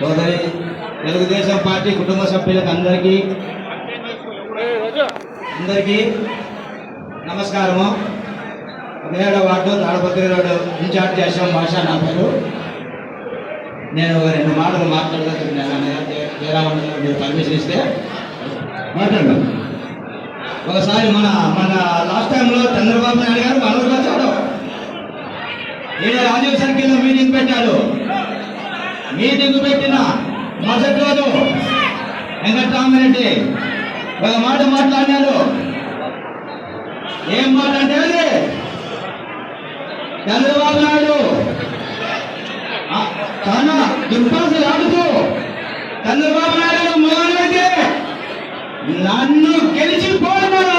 Telugu Desam party కుటుంబ సభ్యులకు అందరికీ అందరికీ నమస్కారము. మేడ వార్డు తాడపత్రి రోడ్డు ఇన్ఛార్జ్ చేసాం భాష నా పేరు. నేను ఒక రెండు మాటలు మాట్లాడదలుచుకున్నాను. జయరామన్ మీరు పర్మిషన్ ఇస్తే మాట్లాడు ఒకసారి మన మన లాస్ట్ టైంలో చంద్రబాబు నాయుడు గారు మన ఊరికి వచ్చాడు ఈయన రాజీవ్ సర్కిల్లో మీటింగ్ పెట్టాడు మీటింగ్ పెట్టిన? మరుసటి రోజు వెంకటరామరెడ్డి ఒక మాట మాట్లాడినాడు. ఏం మాట అంటే అది? చంద్రబాబు నాయుడు. చాలా దుర్భాషలు ఆడుతూ చంద్రబాబు నాయుడు మోహన్రెడ్డి నన్ను గెలిచిపోయినారు ఆ